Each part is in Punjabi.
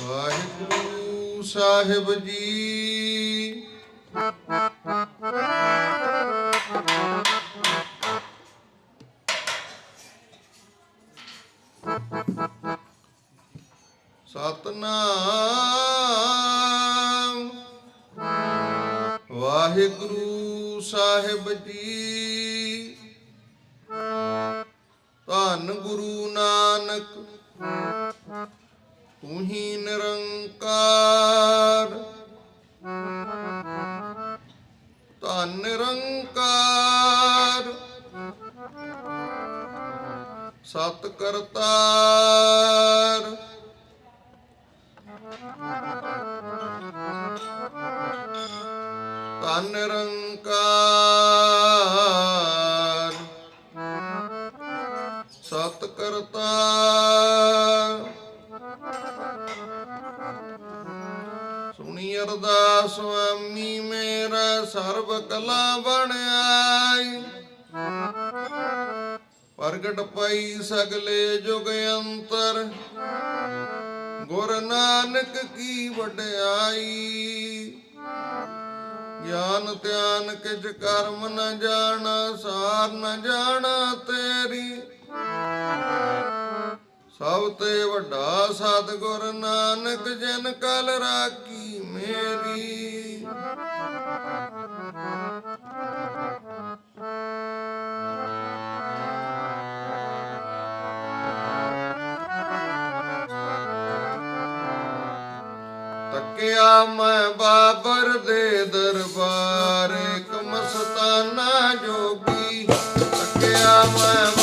ਵਾਹਿਗੁਰੂ ਸਾਹਿਬ ਜੀ। ਸਤਨਾਮ। ਵਾਹਿਗੁਰੂ ਸਾਹਿਬ ਜੀ। ਧੰਨ ਗੁਰੂ ਨਾਨਕ ਤੂੰ ਹੀ ਨਿਰੰਕਾਰ। ਧੰਨ ਨਿਰੰਕਾਰ। ਸਤ ਕਰਤਾਰ। ਧੰਨ ਨਿਰੰਕਾਰ। ਸਰਬ ਕਲਾ ਬਣ ਪ੍ਰਗਟ ਪਈ ਸਗਲੇ ਜੁਗ ਅੰਤਰ। ਗੁਰ ਨਾਨਕ ਕੀ ਵਡਿਆਈ। ਗਿਆਨ ਧਿਆਨ ਕਿਛ ਕਰਮ ਨ ਜਾਣਾ, ਸਾਰ ਨ ਜਾਣਾ ਤੇਰੀ। ਸਭ ਤੇ ਵੱਡਾ ਸਤਿਗੁਰ ਨਾਨਕ, ਜਿਨ ਕਲ ਰਾਖੀ ਮੇਰੀ। ਤੱਕਿਆ ਮੈਂ ਬਾਬਰ ਦੇ ਦਰਬਾਰ ਇੱਕ ਮਸਤਾਨਾ ਜੋਗੀ। ਤੱਕਿਆ ਮੈਂ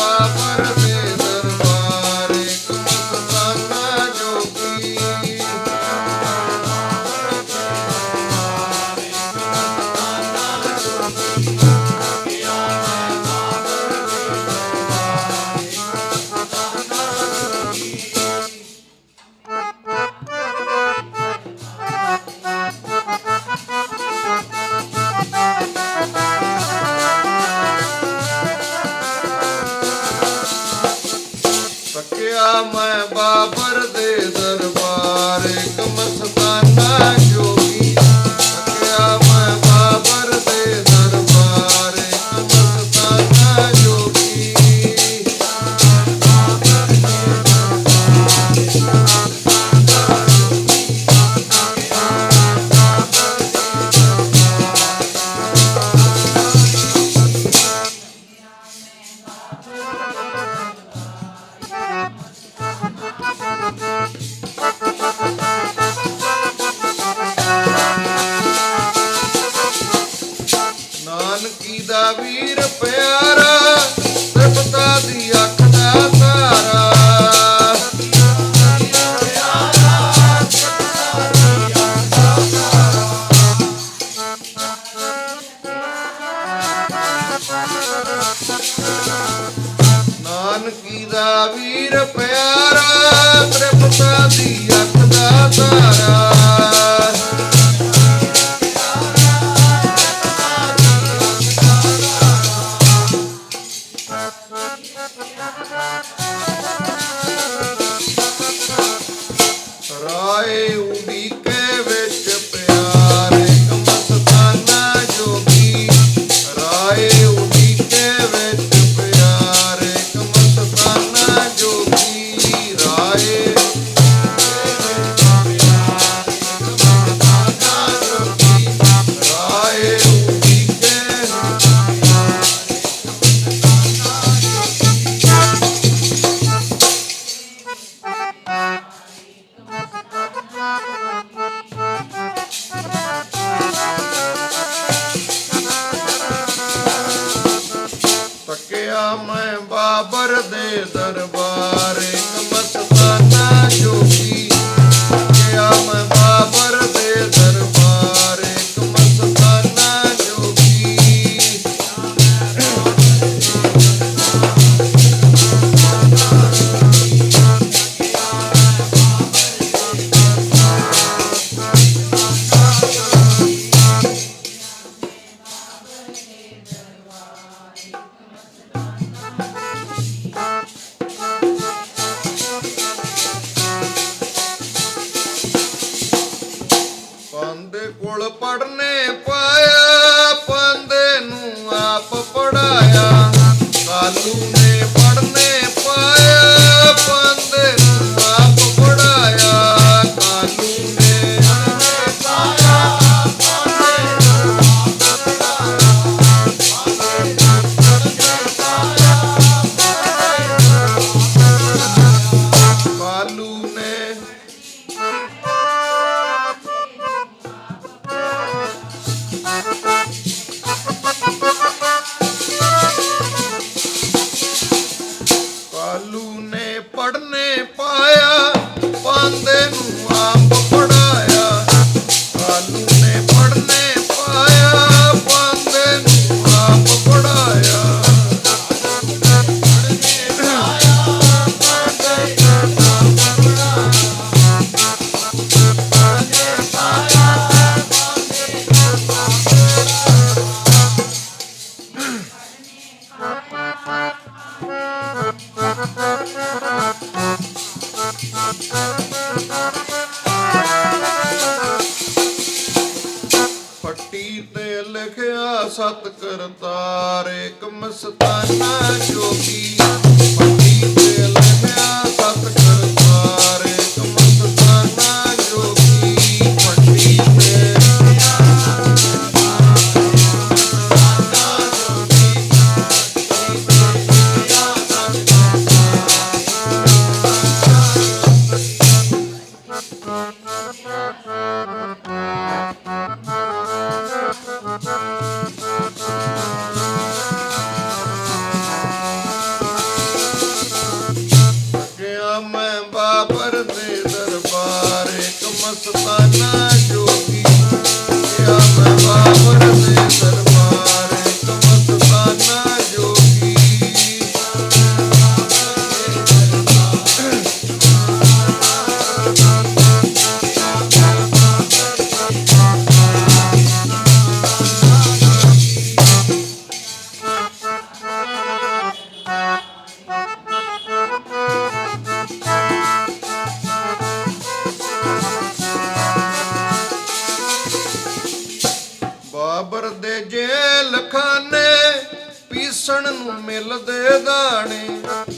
ਈਸਣ ਨੂੰ ਮਿਲਦੇ ਦਾਣੇ?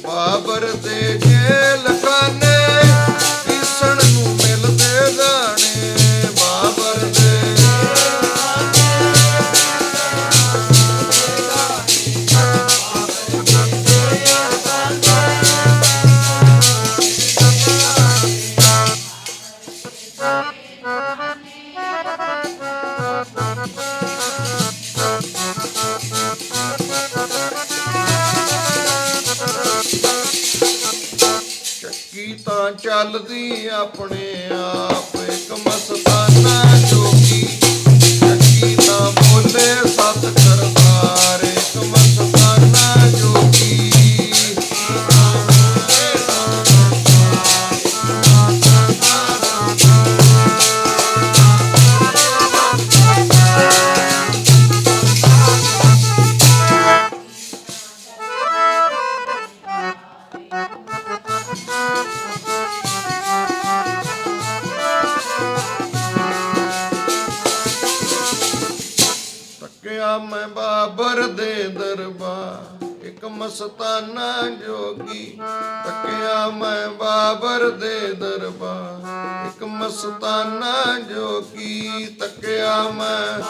ਬਾਬਰ ਦੇ ਜੇਲ tú. ਤੱਕਿਆ ਮੈਂ।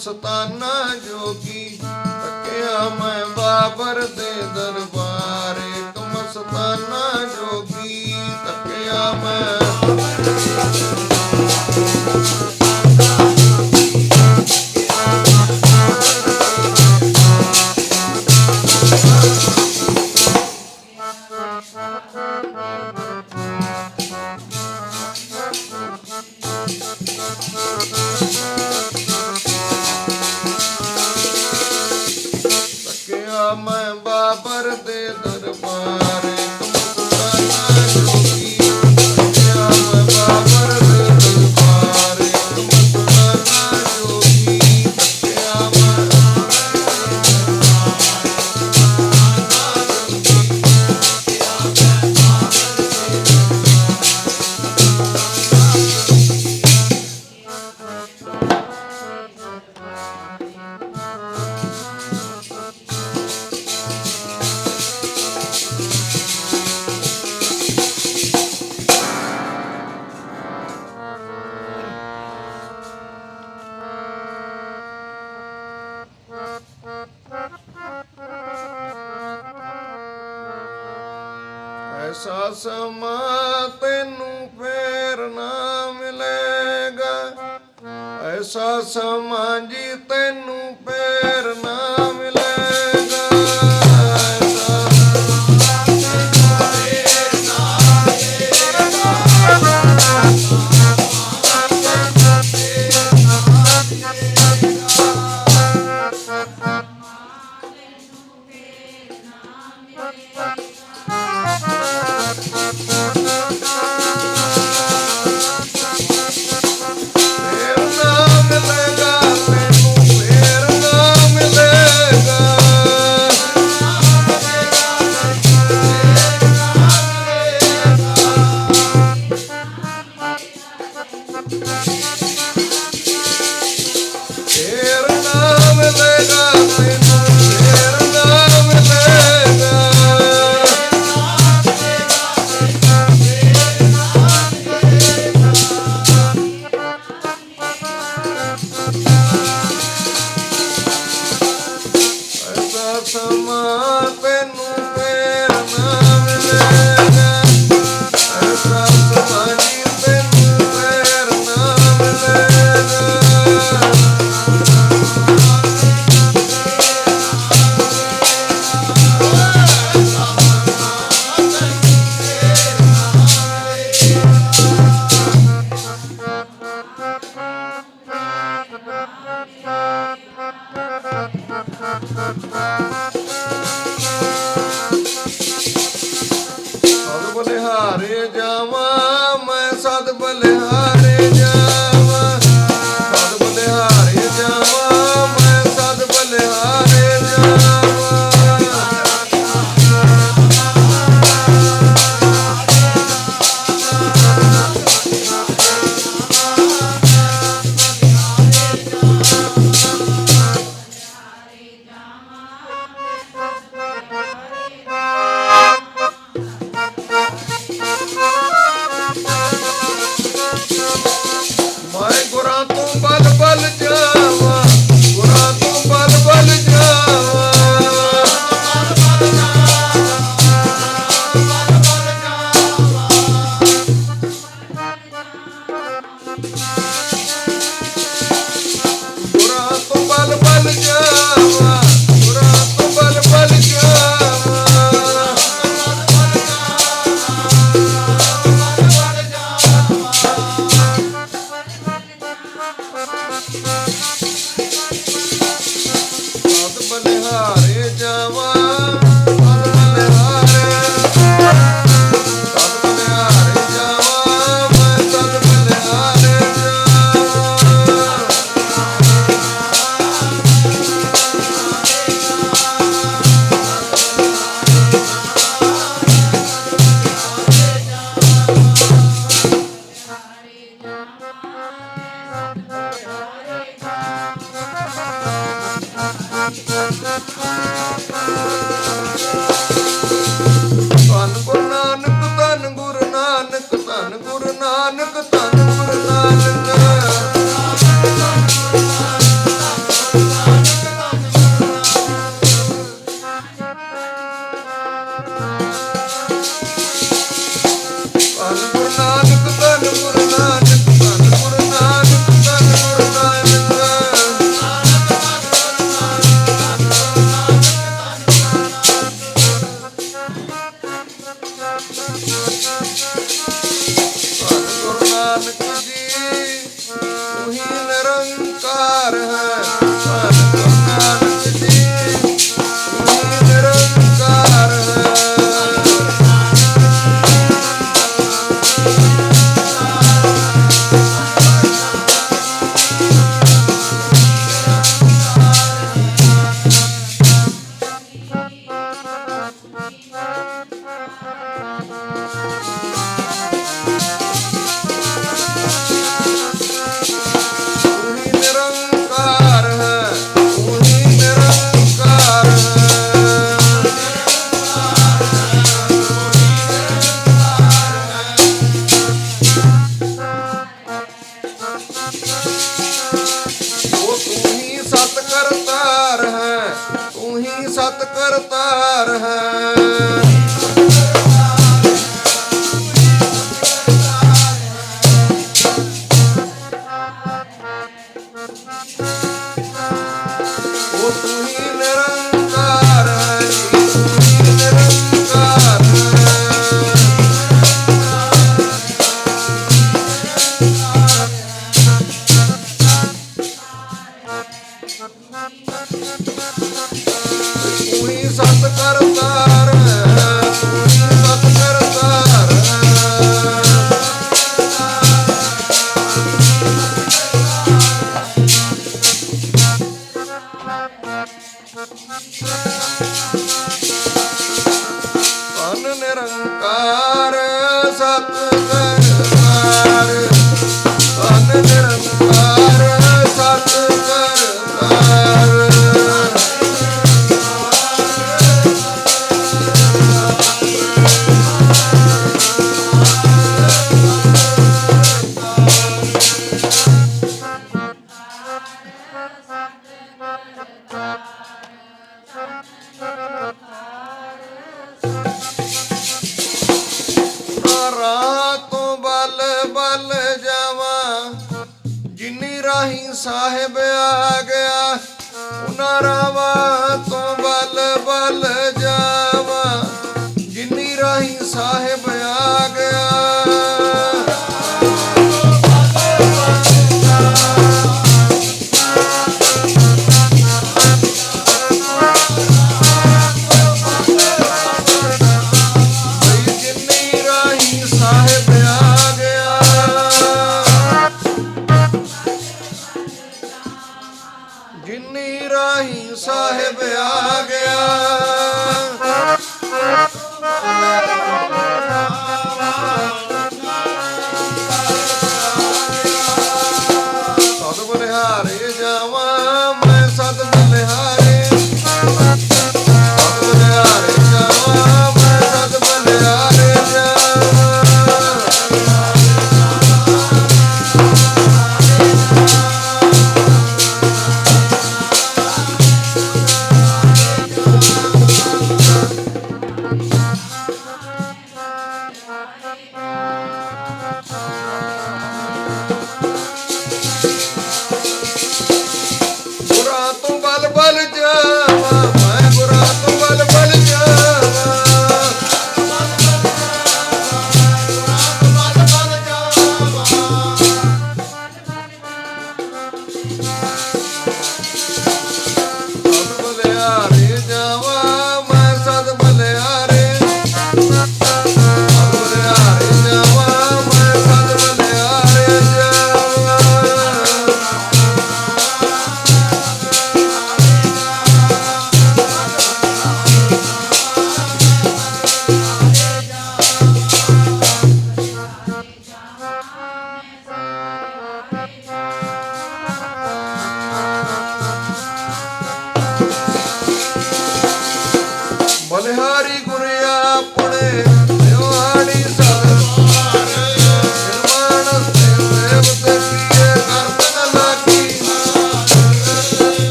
ਸਤਾਨਾ ਜੋਗੀ ਤਕਿਆ ਮੈਂ ਬਾਬਰ ਦੇ ਦਰਬਾਰੇ। ਇੱਕ ਮਸਤਾਨਾ ਜੋਗੀ ਤਕਿਆ ਮੈਂ ਮੈਂ ਬਾਬਰ ਦੇ ਦਰਬਾਰ ਐਸਾ ਸਮਾਂ ਤੈਨੂੰ ਫੇਰ ਨਾ ਮਿਲੇਗਾ। ਐਸਾ ਸਮਾਂ ਜੀ ਤੈਨੂੰ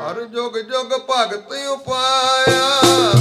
ਹਰ ਜੁਗ ਜੁਗ ਭਗਤ ਉਪਾਇਆ।